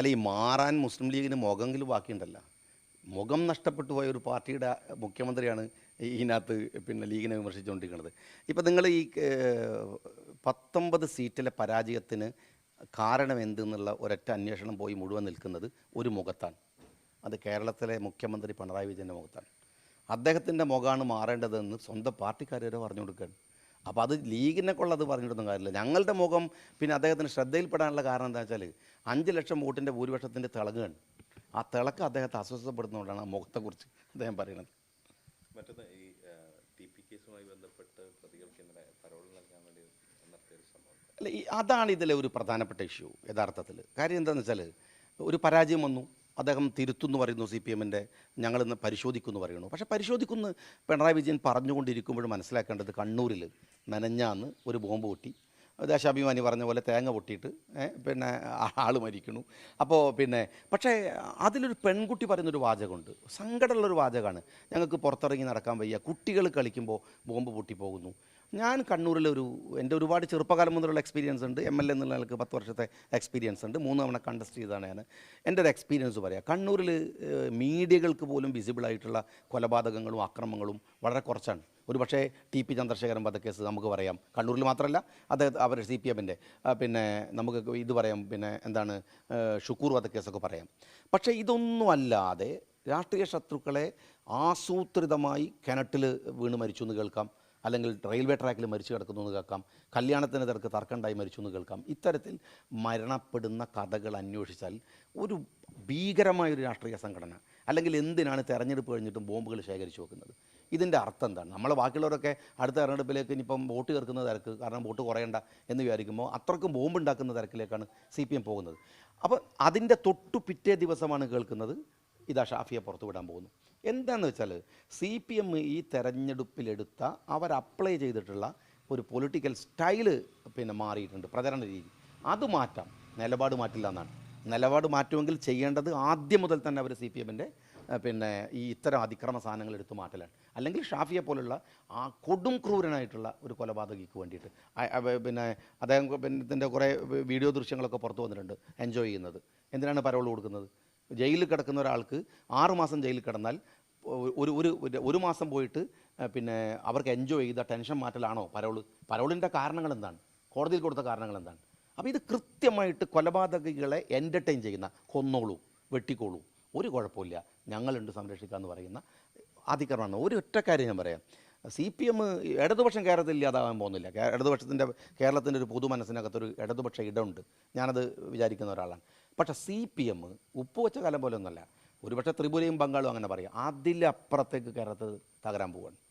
അല്ല ഈ മാറാൻ മുസ്ലിം ലീഗിന് മുഖമെങ്കിലും ബാക്കിയുണ്ടല്ല. മുഖം നഷ്ടപ്പെട്ടു പോയ ഒരു പാർട്ടിയുടെ മുഖ്യമന്ത്രിയാണ് ഇതിനകത്ത് പിന്നെ ലീഗിനെ വിമർശിച്ചുകൊണ്ടിരിക്കുന്നത്. ഇപ്പം നിങ്ങൾ ഈ പത്തൊമ്പത് സീറ്റിലെ പരാജയത്തിന് കാരണം എന്തെന്നുള്ള ഒരൊറ്റ അന്വേഷണം പോയി മുഴുവൻ നിൽക്കുന്നത് ഒരു മുഖത്താണ്. അത് കേരളത്തിലെ മുഖ്യമന്ത്രി പിണറായി വിജയന്റെ മുഖത്താണ്. അദ്ദേഹത്തിന്റെ മുഖമാണ് മാറേണ്ടതെന്ന് സ്വന്തം പാർട്ടിക്കാർ വരെ പറഞ്ഞു കൊടുക്കുകയാണ് അപ്പോൾ അത് ലീഗിനെ കൊള്ളത് പറഞ്ഞിട്ടൊന്നും കാര്യമില്ല. ഞങ്ങളുടെ മുഖം പിന്നെ അദ്ദേഹത്തിന് ശ്രദ്ധയിൽപ്പെടാനുള്ള കാരണം എന്താ വെച്ചാൽ അഞ്ച് ലക്ഷം വോട്ടിന്റെ ഭൂരിപക്ഷത്തിന്റെ തിളകുകയാണ് ആ തിളക്ക് അദ്ദേഹത്തെ അസ്വസ്ഥപ്പെടുന്നതുകൊണ്ടാണ് ആ മുഖത്തെക്കുറിച്ച് അദ്ദേഹം പറയുന്നത്. മറ്റൊന്ന് ഈ ടി പി കേസുമായി ബന്ധപ്പെട്ട് പ്രതികൾക്ക് ഇന്നലെ പരോൾ നൽകാൻ വേണ്ടി അല്ല ഈ അതാണ് ഇതിലെ ഒരു പ്രധാനപ്പെട്ട ഇഷ്യൂ യഥാർത്ഥത്തിൽ കാര്യം എന്താണെന്ന് വെച്ചാൽ ഒരു പരാജയം വന്നു. അദ്ദേഹം തിരുത്തുന്നു പറയുന്നു സി പി എമ്മിന്റെ ഞങ്ങളിന്ന് പരിശോധിക്കുമെന്ന് പറയുന്നു. പക്ഷേ പരിശോധിക്കുന്നു പിണറായി വിജയൻ പറഞ്ഞുകൊണ്ടിരിക്കുമ്പോഴും മനസ്സിലാക്കേണ്ടത് കണ്ണൂരിൽ നനഞ്ഞാന്ന് ഒരു ബോംബ് പൊട്ടി. ദേശാഭിമാനി പറഞ്ഞ പോലെ തേങ്ങ പൊട്ടിയിട്ട് പിന്നെ ആൾ മരിക്കുന്നു. അപ്പോൾ പിന്നെ പക്ഷേ അതിലൊരു പെൺകുട്ടി പറയുന്നൊരു വാചകമുണ്ട്. സങ്കടമുള്ളൊരു വാചകമാണ്. ഞങ്ങൾക്ക് പുറത്തിറങ്ങി നടക്കാൻ വയ്യ. കുട്ടികൾ കളിക്കുമ്പോൾ ബോംബ് പൊട്ടിപ്പോകുന്നു. ഞാൻ കണ്ണൂരിലൊരു എന്റെ ഒരുപാട് ചെറുപ്പകാലം മുതലുള്ള എക്സ്പീരിയൻസ് ഉണ്ട്. എം എൽ എ എന്നുള്ള നിലയ്ക്ക് പത്ത് വർഷത്തെ എക്സ്പീരിയൻസ് ഉണ്ട്. മൂന്ന് തവണ കണ്ടസ്റ്റ് ചെയ്താണ് ഞാൻ. എന്റെ ഒരു എക്സ്പീരിയൻസ് പറയാം. കണ്ണൂരിൽ മീഡിയകൾക്ക് പോലും വിസിബിളായിട്ടുള്ള കൊലപാതകങ്ങളും ആക്രമണങ്ങളും വളരെ കുറച്ചാണ്. ഒരു പക്ഷേ ടി പി ചന്ദ്രശേഖരൻ വധക്കേസ് നമുക്ക് പറയാം. കണ്ണൂരിൽ മാത്രമല്ല അദ്ദേഹം അവർ സി പി എമ്മിന്റെ പിന്നെ നമുക്ക് ഇത് പറയാം. പിന്നെ എന്താണ് ഷുക്കൂർ വധക്കേസൊക്കെ പറയാം. പക്ഷേ ഇതൊന്നുമല്ലാതെ രാഷ്ട്രീയ ശത്രുക്കളെ ആസൂത്രിതമായി കിണറ്റിൽ വീണ് മരിച്ചു എന്ന് കേൾക്കാം. അല്ലെങ്കിൽ റെയിൽവേ ട്രാക്കിൽ മരിച്ചു കിടക്കുന്നു എന്ന് കേൾക്കാം. കല്യാണത്തിന് തിരക്ക് തർക്കമുണ്ടായി മരിച്ചു എന്ന് കേൾക്കാം. ഇത്തരത്തിൽ മരണപ്പെടുന്ന കഥകൾ അന്വേഷിച്ചാൽ ഒരു ഭീകരമായൊരു രാഷ്ട്രീയ സംഘടന അല്ലെങ്കിൽ എന്തിനാണ് തെരഞ്ഞെടുപ്പ് കഴിഞ്ഞിട്ടും ബോംബുകൾ ശേഖരിച്ചു വെക്കുന്നത്? ഇതിന്റെ അർത്ഥം എന്താണ്? നമ്മളെ ബാക്കിയുള്ളവരൊക്കെ അടുത്ത തെരഞ്ഞെടുപ്പിലേക്ക് ഇനിയിപ്പം വോട്ട് ചേർക്കുന്ന തിരക്ക് കാരണം വോട്ട് കുറയണ്ട എന്ന് വിചാരിക്കുമ്പോൾ അത്രക്കും ബോംബ് ഉണ്ടാക്കുന്ന തിരക്കിലേക്കാണ് സി പി എം പോകുന്നത്. അപ്പോൾ അതിന്റെ തൊട്ടു പിറ്റേ ദിവസമാണ് കേൾക്കുന്നത്. ഇതാ ഷാഫിയെ പുറത്തു വിടാൻ പോകുന്നു. എന്താണെന്ന് വെച്ചാൽ സി പി എം ഈ തെരഞ്ഞെടുപ്പിലെടുത്ത അവർ അപ്ലൈ ചെയ്തിട്ടുള്ള ഒരു പൊളിറ്റിക്കൽ സ്റ്റൈൽ പിന്നെ മാറിയിട്ടുണ്ട് പ്രചരണ രീതി. അത് മാറ്റാം. നിലപാട് മാറ്റില്ല എന്നാണ്. നിലപാട് മാറ്റുമെങ്കിൽ ചെയ്യേണ്ടത് ആദ്യം മുതൽ തന്നെ അവർ സി പി എമ്മിന്റെ പിന്നെ ഈ ഇത്തരം അതിക്രമ സാധനങ്ങൾ എടുത്തു മാറ്റലാണ്. അല്ലെങ്കിൽ ഷാഫിയെ പോലുള്ള ആ കൊടും ക്രൂരനായിട്ടുള്ള ഒരു കൊലപാതകിക്ക് വേണ്ടിയിട്ട്. പിന്നെ അദ്ദേഹം പിന്നെ ഇതിന്റെ കുറേ വീഡിയോ ദൃശ്യങ്ങളൊക്കെ പുറത്തു വന്നിട്ടുണ്ട് എൻജോയ് ചെയ്യുന്നത്. എന്തിനാണ് പരോൾ കൊടുക്കുന്നത്? ജയിലിൽ കിടക്കുന്ന ഒരാൾക്ക് ആറുമാസം ജയിലിൽ കിടന്നാൽ ഒരു ഒരു ഒരു- മാസം പോയിട്ട് പിന്നെ അവർക്ക് എൻജോയ് ചെയ്ത ടെൻഷൻ മാറ്റലാണോ പരോൾ? പരോളിന്റെ കാരണങ്ങൾ എന്താണ് കോടതിയിൽ കൊടുത്ത കാരണങ്ങൾ എന്താണ് അപ്പോൾ ഇത് കൃത്യമായിട്ട് കൊലപാതകികളെ എന്റർടൈൻ ചെയ്യുന്ന കൊന്നോളൂ വെട്ടിക്കോളൂ. ഒരു കുഴപ്പമില്ല. ഞങ്ങളുണ്ട് സംരക്ഷിക്കുക എന്ന് പറയുന്ന അതിക്രമമാണ് ഒരു ഒറ്റ കാര്യം ഞാൻ പറയാം. സി പി എം ഇടതുപക്ഷം കേരളത്തിൽ ഇല്ലാതാവാൻ പോകുന്നില്ല. ഇടതുപക്ഷത്തിന്റെ കേരളത്തിന്റെ ഒരു പൊതു മനസ്സിനകത്തൊരു ഇടതുപക്ഷ ഇടമുണ്ട്. ഞാനത് വിചാരിക്കുന്ന ഒരാളാണ്. പക്ഷേ സി പി എം ഉപ്പുവച്ച കാലം പോലെ ഒന്നല്ല ഒരുപക്ഷെ ത്രിപുരയും ബംഗാളും അങ്ങനെ പറയാം. അതിലപ്പുറത്തേക്ക് കേരളത്തിൽ തകരാൻ പോവുകയാണ്